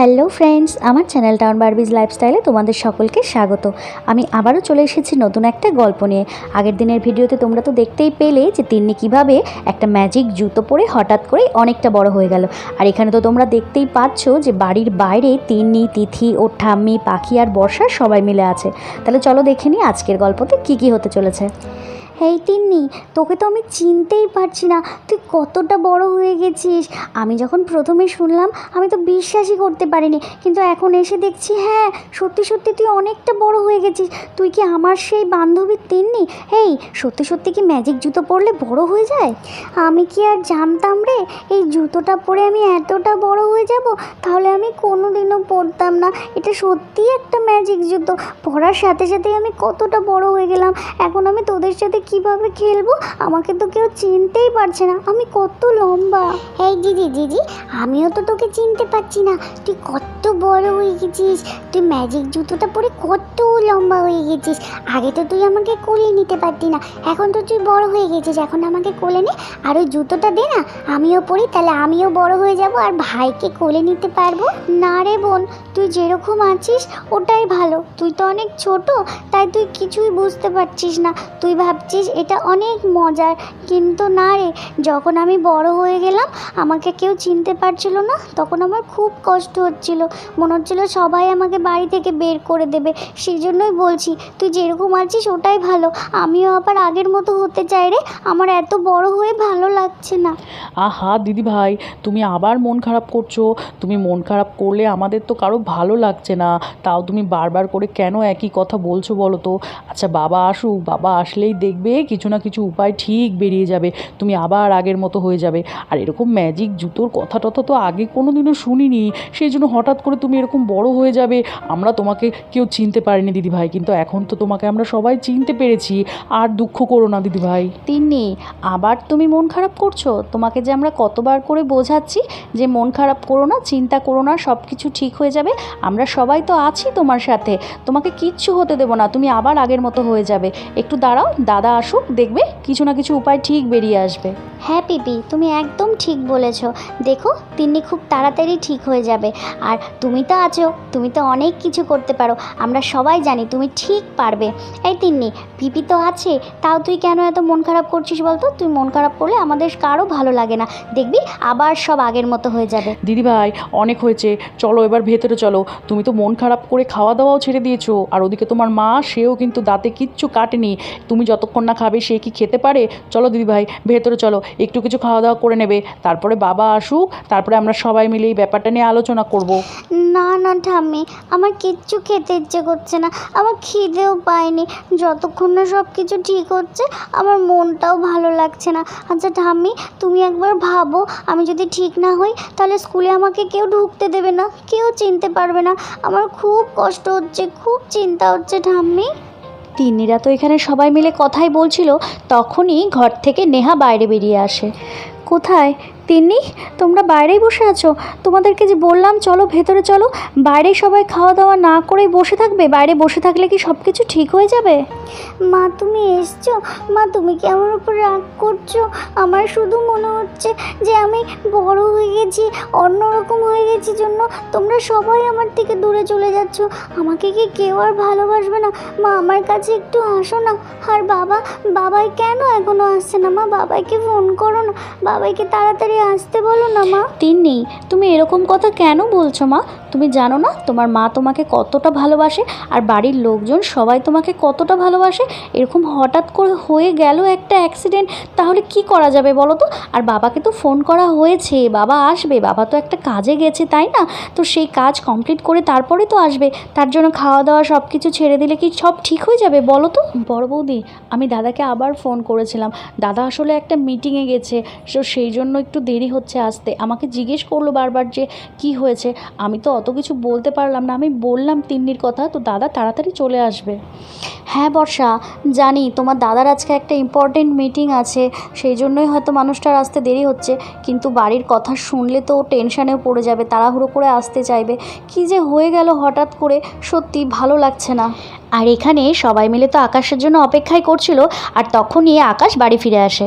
Hello friends, আমার channel town বারবিজ লাইফস্টাইলে তোমাদের সকলকে স্বাগত। আমি আবারও চলে এসেছি নতুন একটা গল্প নিয়ে। আগের দিনের ভিডিওতে তোমরা তো দেখতেই পেলে যে তিন্নি কীভাবে একটা ম্যাজিক জুতো পরে হঠাৎ করে অনেকটা বড় হয়ে গেল। আর এখানে তো তোমরা দেখতেই পাচ্ছ যে বাড়ির বাইরে তিন্নি, তিথি ও ঠাম্মি পাখি আর বর্ষা সবাই মিলে আছে। তাহলে চলো দেখে নিই আজকের গল্পতে কী কী হতে চলেছে। এই তিন্নি, তোকে তো আমি চিনতেই পারছি না। তুই কতটা বড় হয়ে গেছিস। আমি যখন প্রথমে শুনলাম, আমি তো বিশ্বাসই করতে পারিনি। কিন্তু এখন এসে দেখছি হ্যাঁ সত্যি সত্যি তুই অনেকটা বড় হয়ে গেছিস। তুই কি আমার সেই বান্ধবীর তিন্নি? হেই, সত্যি সত্যি কি ম্যাজিক জুতো পরলে বড় হয়ে যায়? আমি কি আর জানতাম রে, এই জুতোটা পরে আমি এতটা বড় হয়ে যাব? তাহলে আমি কোনো দিনও পরতাম না। এটা সত্যিই একটা ম্যাজিক জুতো। পরার সাথে সাথে আমি কতটা বড় হয়ে গেলাম। এখন আমি তোদের সাথে কীভাবে খেলব? আমাকে তো কেউ চিনতেই পারছে না। আমি কত লম্বা। এই দিদি দিদি আমিও তো তোকে চিনতে পারছি না। তুই কত বড় হয়ে গেছিস। তুই ম্যাজিক জুতোটা পরে কত লম্বা হয়ে গেছিস। আগে তো তুই আমাকে কোলে নিতে পারতি না। এখন তো তুই বড় হয়ে গেছিস। এখন আমাকে কোলে নে আর ওই জুতোটা দে না। আমিও পরি তাহলে আমিও বড় হয়ে যাব আর ভাইকে কোলে নিতে পারব। না রে বোন তুই যেরকম আছিস ওটাই ভালো। তুই তো অনেক ছোট তাই তুই কিছুই বুঝতে পারছিস না। তুই ভাবছিস এটা অনেক মজার। কিন্তু না রে, যখন আমি বড় হয়ে গেলাম, আমাকে কেউ চিনতে পারছিল না, তখন আমার খুব কষ্ট হচ্ছিল। মনে হচ্ছিল সবাই আমাকে বাড়ি থেকে বের করে দেবে। সেই জন্যই বলছি, তুই যেরকম আছিস, ওটাই ভালো। আমিও আবার আগের মতো হতে চাই রে। আমার এত বড় হয়ে ভালো লাগছে না। আহা, দিদি ভাই, তুমি আবার মন খারাপ করছ। তুমি মন খারাপ করলে আমাদের তো কারও ভালো লাগছে না। তাও তুমি বারবার করে কেন একই কথা বলছো বলো তো? আচ্ছা বাবা আসুক, বাবা আসলেই দেখবে কিছু না কিছু উপায় ঠিক বেরিয়ে যাবে, তুমি আবার আগের মতো হয়ে যাবে। আর এরকম ম্যাজিক জুতোর কথা টথা তো আগে কোনো দিনও শুনিনি, সেই জন্য হঠাৎ করে তুমি এরকম বড় হয়ে যাবে। আমরা তোমাকে কেউ চিনতে পারিনি দিদি ভাই কিন্তু এখন তো তোমাকে আমরা সবাই চিনতে পেরেছি। আর দুঃখ করো না দিদি ভাই তিন্নি, আবার তুমি মন খারাপ করছ? তোমাকে যে আমরা কতবার করে বোঝাচ্ছি যে মন খারাপ করো না, চিন্তা করো না সব কিছু ঠিক হয়ে যাবে। আমরা সবাই তো আছি তোমার সাথে। তোমাকে কিচ্ছু হতে দেবো না, তুমি আবার আগের মতো হয়ে যাবে। একটু দাঁড়াও, দাদা আসুক দেখবে কিছু না কিছু উপায় ঠিক বেরিয়ে আসবে। হ্যাঁ পিপি তুমি একদম ঠিক বলেছ। দেখো তিন্নি খুব তাড়াতাড়ি ঠিক হয়ে যাবে। আর তুমি তো আছো তুমি তো অনেক কিছু করতে পারো। আমরা সবাই জানি তুমি ঠিক পারবে। এই তিন্নি পিপি তো আছে তাও তুই কেন এত মন খারাপ করছিস বলতো? তুই মন খারাপ করলে আমাদের কারও ভালো লাগে না। দেখবি আবার সব আগের মতো হয়ে যাবে। দিদি ভাই অনেক হয়েছে। চলো এবার ভেতরে চলো। তুমি তো মন খারাপ করে খাওয়া দাওয়াও ছেড়ে দিয়েছ। আর ওদিকে তোমার মা সেও কিন্তু দাঁতে কিচ্ছু কাটেনি। তুমি যতক্ষণ না খাবে, সে কি খেতে পারে? চলো দিদি ভাই, ভেতরে চলো। একটু কিছু খাওয়া দাওয়া করে নেবে। তারপরে বাবা আসুক, তারপরে আমরা সবাই মিলে এই ব্যাপারটা নিয়ে আলোচনা করব। না না, ঠাম্মি, আমার কিচ্ছু খেতে ইচ্ছে করছে না। আমার খিদেও পায়নি। যতক্ষণ না সব কিছু ঠিক হচ্ছে, আমার মনটাও ভালো লাগছে না। আচ্ছা ঠাম্মি, তুমি একবার ভাবো, আমি যদি ঠিক না হই, তাহলে স্কুলে আমাকে কেউ ঢুকতে দেবে না? কেউ চিনতে পারবে না। আমার খুব কষ্ট হচ্ছে, খুব চিন্তা হচ্ছে, ঠাম্মি। তিন্নিরা তো এখানে সবাই মিলে কথাই বলছিল, তখনই ঘর থেকে নেহা বাইরে বেরিয়ে আসে। কোথায়? তিন্নি, তোমরা বাইরেই বসে আছো। তোমাদেরকে যে বললাম, চলো ভেতরে চলো। বাইরে সবাই খাওয়া দাওয়া না করেই বসে থাকবে। বাইরে বসে থাকলে কি সব কিছু ঠিক হয়ে যাবে? মা, তুমি এসছো? মা, তুমি কি আমার উপর রাগ করছ? আমার শুধু মনে হচ্ছে যে আমি বড় হয়ে গেছি, অন্যরকম হয়ে গেছি জন্য। তোমরা সবাই আমার থেকে দূরে চলে যাচ্ছ। আমাকে কি কেউ আর ভালোবাসবে না? মা, আমার কাছে একটু আসো না। আর বাবা, বাবাই কেন এখনও আসছে না? মা, বাবাইকে ফোন করো না। বাবাইকে তাড়াতাড়ি আসতে বলো না মা। তিন্নি তুমি এরকম কথা কেন বলছো মা? তুমি জানো না তোমার মা তোমাকে কতটা ভালোবাসে আর বাড়ির লোকজন সবাই তোমাকে কতটা ভালোবাসে? এরকম হঠাৎ করে হয়ে গেল একটা অ্যাক্সিডেন্ট তাহলে কি করা যাবে বলো তো? আর বাবাকে তো ফোন করা হয়েছে, বাবা আসবে, বাবা তো একটা কাজে গেছে, তাই না? তো সেই কাজ কমপ্লিট করে তারপরে তো আসবে, তার জন্য খাওয়া দাওয়া সব কিছু ছেড়ে দিলে কি সব ঠিক হয়ে যাবে বলো তো? বড় বৌদি, আমি দাদাকে আবার ফোন করেছিলাম। দাদা আসলে একটা মিটিংয়ে গেছে, তো সেই জন্য একটু দেরি হচ্ছে আসতে। আমাকে জিজ্ঞেস করল বারবার যে কি হয়েছে। আমি তো অত কিছু বলতে পারলাম না। আমি বললাম তিন্নির কথা, তো দাদা তাড়াতাড়ি চলে আসবে। হ্যাঁ বর্ষা, জানি তোমার দাদার আজকে একটা ইম্পর্টেন্ট মিটিং আছে, সেই জন্যই হয়তো মানুষটার আসতে দেরি হচ্ছে, কিন্তু বাড়ির কথা শুনলে তো টেনশানেও পড়ে যাবে, তাড়াহুড়ো করে আসতে চাইবে। কি যে হয়ে গেল হঠাৎ করে, সত্যি ভালো লাগছে না। আর এখানে সবাই মিলে তো আকাশের জন্য অপেক্ষাই করছিল, আর তখনই আকাশ বাড়ি ফিরে আসে।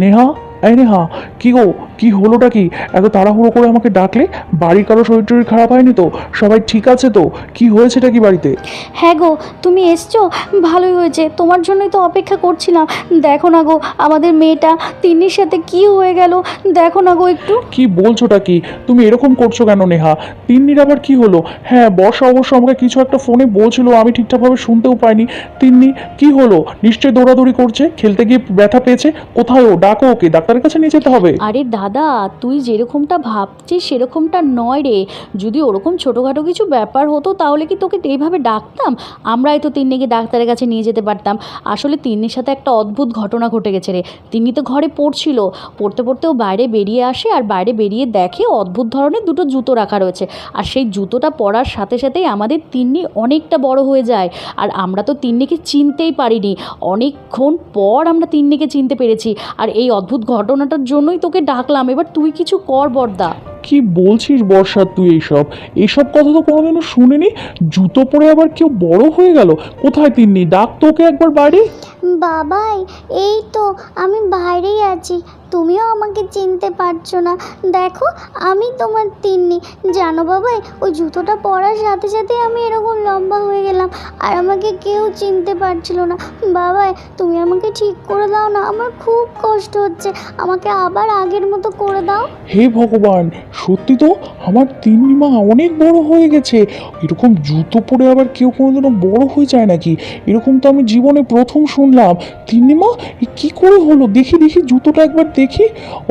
নেহা এই নেহা কি গো কি হলোটা কি? এত তাড়াহুড়ো করে আমাকে ডাকলে? বাড়ির কারও শরীর টরীর খারাপ হয়নি তো? সবাই ঠিক আছে তো? কি হয়েছেটা কি বাড়িতে? হ্যাঁ গো তুমি এসছো? ভালোই হয়েছে। তোমার জন্যই তো অপেক্ষা করছিলাম। দেখো না গো আমাদের মেয়েটা তিন্নির সাথে কি হয়ে গেল? দেখো না গো একটু। কি বলছোটা কি? তুমি এরকম করছ কেন নেহা? তিন্নির আবার কি হলো? হ্যাঁ বর্ষা অবশ্য আমাকে কিছু একটা ফোনে বলছিল আমি ঠিকঠাকভাবে শুনতেও পাইনি। তিন্নি কি হলো? নিশ্চয়ই দৌড়াদৌড়ি করছে? খেলতে গিয়ে ব্যথা পেয়েছে? কোথায় ও? ডাকো ওকে ডাক্তারের কাছে নিয়ে যেতে হবে। আরে দাদা, তুই যেরকমটা ভাবছিস সেরকমটা নয় রে। যদি ওরকম ছোটোখাটো কিছু ব্যাপার হতো তাহলে কি তোকে এইভাবে ডাকতাম? আমরাই তো তিন্নিকে ডাক্তারের কাছে নিয়ে যেতে পারতাম। আসলে তিন্নির সাথে একটা অদ্ভুত ঘটনা ঘটে গেছে রে। তিনি তো ঘরে পড়ছিল। পড়তে পড়তে ও বাইরে বেরিয়ে আসে আর বাইরে বেরিয়ে দেখে অদ্ভুত ধরনের দুটো জুতো রাখা রয়েছে। আর সেই জুতোটা পরার সাথে সাথেই আমাদের তিন্নি অনেকটা বড় হয়ে যায়। আর আমরা তো তিন্নিকে চিনতেই পারিনি। অনেকক্ষণ পর আমরা তিন্নিকে চিনতে পেরেছি। আর এই অদ্ভুত ঘটনাটার জন্যই তোকে ডাকলাম। এবার তুই কিছু কর, বর্দা। কি বলছিস বর্ষা তুই এইসব এইসব কথা তো কোনোদিনও শুনিনি? জুতো পরে আবার কেউ বড় হয়ে গেল? কোথায় তিন্নি? ডাক তোকে একবার বাড়ি? বাবাই, এই তো, আমি বাইরেই আছি। তুমিও আমাকে চিনতে পারছ না। দেখো, আমি তোমার তিন্নি। জানো বাবাই, ওই জুতোটা পরার সাথে সাথে আমি এরকম লম্বা হয়ে গেলাম, আর আমাকে কেউ চিনতে পারছিল না। বাবাই, তুমি আমাকে ঠিক করে দাও না, আমার খুব কষ্ট হচ্ছে। আমাকে আবার আগের মতো করে দাও। হে ভগবান, সত্যি তো, আমার তিন্নি মা অনেক বড় হয়ে গেছে। এরকম জুতো পরে আবার কেউ কোনোদিনও বড় হয়ে যায় নাকি? এরকম তো আমি জীবনে প্রথম শুনলাম। তিন্নি মা কী করে হলো? দেখি দেখি, জুতোটা একবার দেখি।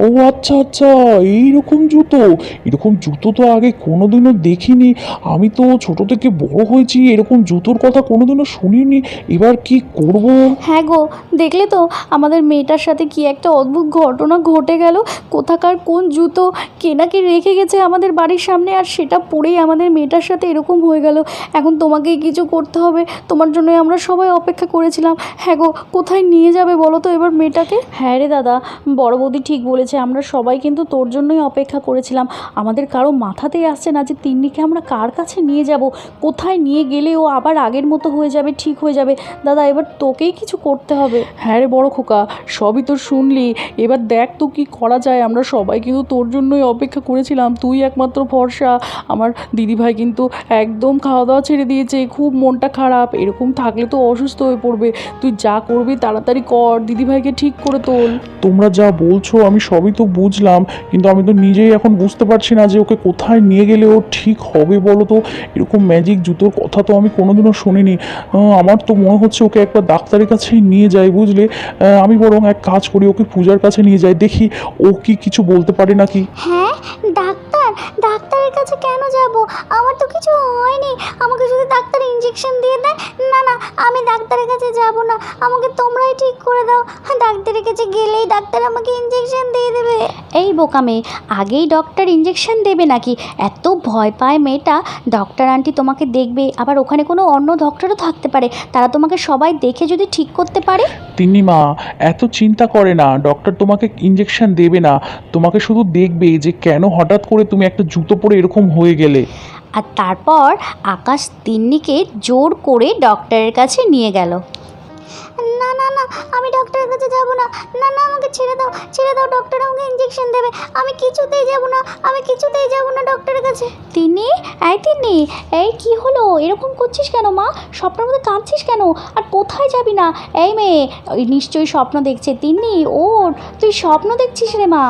ও আচ্ছা আচ্ছা এইরকম জুতো। এরকম জুতো তো আগে কোনোদিনও দেখিনি। আমি তো ছোট থেকে বড় হয়েছি, এরকম জুতোর কথা কোনোদিনও শুনিনি। এবার কি করব? হ্যাঁ গো, দেখলে তো আমাদের মেয়েটার সাথে কি একটা অদ্ভুত ঘটনা ঘটে গেল। কোথাকার কোন জুতো কে নাকি রেখে গেছে আমাদের বাড়ির সামনে, আর সেটা পরেই আমাদের মেয়েটার সাথে এরকম হয়ে গেল। এখন তোমাকেই কিছু করতে হবে। তোমার জন্যই আমরা সবাই অপেক্ষা করেছিলাম। হ্যাঁ গো কোথায় নিয়ে যাবে বলো তো এবার মেয়েটাকে? হ্যাঁ রে দাদা বড় বৌদি ঠিক বলেছে আমরা সবাই কিন্তু তোর জন্যই অপেক্ষা করেছিলাম। আমাদের কারও মাথাতেই আসছে না যে তিন্নিকে আমরা কার কাছে নিয়ে যাব। কোথায় নিয়ে গেলে ও আবার আগের মতো হয়ে যাবে ঠিক হয়ে যাবে? দাদা এবার তোকেই কিছু করতে হবে। হ্যাঁ রে বড় খোকা সবই তো শুনলি। এবার দেখ তো কি করা যায়। আমরা সবাই কিন্তু তোর জন্যই অপেক্ষা করেছিলাম। তুই একমাত্র ভরসা। আমার দিদিভাই কিন্তু একদম খাওয়া দাওয়া ছেড়ে দিয়েছে খুব মনটা খারাপ এরকম থাকলে তো অসুস্থ হয়ে পড়বে। তুই যা করবি তাড়াতাড়ি কর দিদিভাইকে ঠিক করে তোল। তোমরা যা বলছো আমি সবই তো বুঝলাম কিন্তু আমি তো নিজেই এখন বুঝতে পারছি না যে ওকে কোথায় নিয়ে গেলে ও ঠিক হবে বলো তো? এরকম ম্যাজিক জুতোর কথা তো আমি কোনোদিনও শুনিনি। আমার তো মনে হচ্ছে ওকে একবার ডাক্তারের কাছেই নিয়ে যাই বুঝলে? আমি বরং এক কাজ করি ওকে পূজার কাছে নিয়ে যাই। দেখি ও কি কিছু বলতে পারে নাকি? হ্যাঁ ডাক্তার ডাক্তারের কাছে কেন যাব? আমার তো কিছু হয়নি। আমাকে যদি ডাক্তার ইঞ্জেকশন দিয়ে দেয় না না আমি ডাক্তারের কাছে যাব না। আমাকে তোমরাই ঠিক করে দাও। হ্যাঁ ডাক্তারের কাছে গেলেই ডাক্তার আমাকে ইঞ্জেকশন দিয়ে দেবে। এই বোকা মেয়ে আগেই ডক্টর ইঞ্জেকশন দেবে নাকি? এত ভয় পায় মেয়েটা। ডক্টর আন্টি তোমাকে দেখবে। আবার ওখানে কোনো অন্য ডক্টরও থাকতে পারে। তারা তোমাকে সবাই দেখে যদি ঠিক করতে পারে। তিনি মা এত চিন্তা করে না। ডক্টর তোমাকে ইঞ্জেকশন দেবে না। তোমাকে শুধু দেখবে যে কেন হঠাৎ করে তুমি একটা জুতো পরে এরকম হয়ে গেলে। আর তারপর আকাশ তিন্নিকে জোর করে ডক্টরের কাছে নিয়ে গেল। না না না আমি ডক্টরের কাছে যাব না। না না আমাকে ছেড়ে দাও ছেড়ে দাও ডক্টর আমাকে ইঞ্জেকশন দেবে। আমি কিছুতেই যাব না আমি কিছুতেই যাব না ডক্টরের কাছে। তিনি এই তিনি এই কি হলো? এরকম করছিস কেন মা? স্বপ্নের মধ্যে কাঁদছিস কেন? আর কোথায় যাবি না? এই মেয়ে নিশ্চয়ই স্বপ্ন দেখছে। তিনি ওর তুই স্বপ্ন দেখছিস রে মা।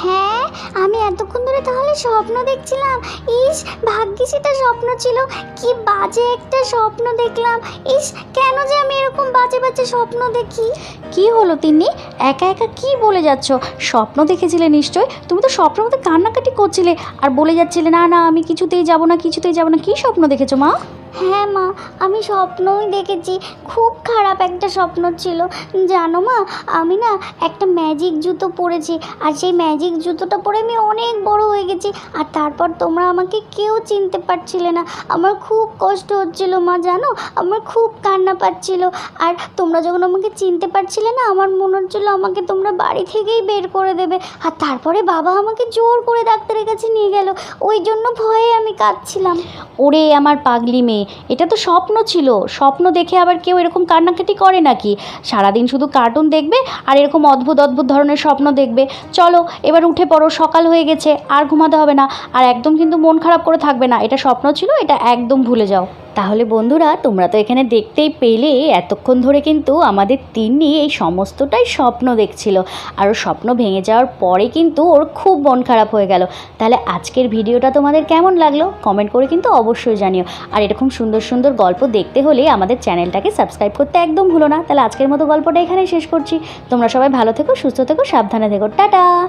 হ্যাঁ আমি এতক্ষণ ধরে তাহলে স্বপ্ন দেখছিলাম। ইস ভাগ্যিস এটা স্বপ্ন ছিল। কি বাজে একটা স্বপ্ন দেখলাম। ইস কেন যে আমি এরকম বাজে বাজে স্বপ্ন দেখি। কি হলো তিনি একা একা কি বলে যাচ্ছ? স্বপ্ন দেখেছিলে নিশ্চয়? তুমি তো স্বপ্নের মধ্যে কান্নাকাটি করছিলে। আর বলে যাচ্ছিলে, না না, আমি কিছুতেই যাব না, কিছুতেই যাব না। কি স্বপ্ন দেখেছ মা? হ্যাঁ মা, আমি স্বপ্নই দেখেছি। খুব খারাপ একটা স্বপ্ন ছিল। জানো মা, আমি না একটা ম্যাজিক জুতো পরেছি। আর সেই ম্যাজিক জুতোটা পরে আমি অনেক বড় হয়ে গেছি। আর তারপর তোমরা আমাকে কেউ চিনতে পারছিলে না। আমার খুব কষ্ট হচ্ছিল মা, জানো? আমার খুব কান্না পাচ্ছিল। আর তোমরা যখন আমাকে চিনতে পারছিলে না, আমার মনে হচ্ছিল আমাকে তোমরা বাড়ি থেকেই বের করে দেবে। আর তারপরে বাবা আমাকে জোর করে ডাক্তারের কাছে নিয়ে গেল। ওই জন্য ভয়ে আমি কাঁদছিলাম। ওরে আমার পাগলি মেয়ে এটা তো স্বপ্ন ছিল। স্বপ্ন দেখে আবার কেউ এরকম কান্নাকাটি করে নাকি? সারাদিন শুধু কার্টুন দেখবে আর এরকম অদ্ভুত অদ্ভুত ধরনের স্বপ্ন দেখবে। চলো, এবার উঠে পড়ো, সকাল হয়ে গেছে, আর ঘুমাতে হবে না। আর একদম কিন্তু মন খারাপ করে থাকবে না। এটা স্বপ্ন ছিল, এটা একদম ভুলে যাও। তাহলে বন্ধুরা, তোমরা তো এখানে দেখতেই পেলে, এতক্ষণ ধরে কিন্তু আমাদের তিন্নি এই সমস্তটাই স্বপ্ন দেখছিল। আর স্বপ্ন ভেঙে যাওয়ার পরে কিন্তু ওর খুব মন খারাপ হয়ে গেল। তাহলে আজকের ভিডিওটা তোমাদের কেমন লাগল? কমেন্ট করে কিন্তু অবশ্যই জানিও। আর এরকম সুন্দর সুন্দর গল্প দেখতে হলে আমাদের চ্যানেলটাকে সাবস্ক্রাইব করতে একদম ভুলো না। তাহলে আজকের মতো গল্পটা এখানেই শেষ করছি। তোমরা সবাই ভালো থেকো, সুস্থ থেকো, সাবধানে থেকো। টাটা!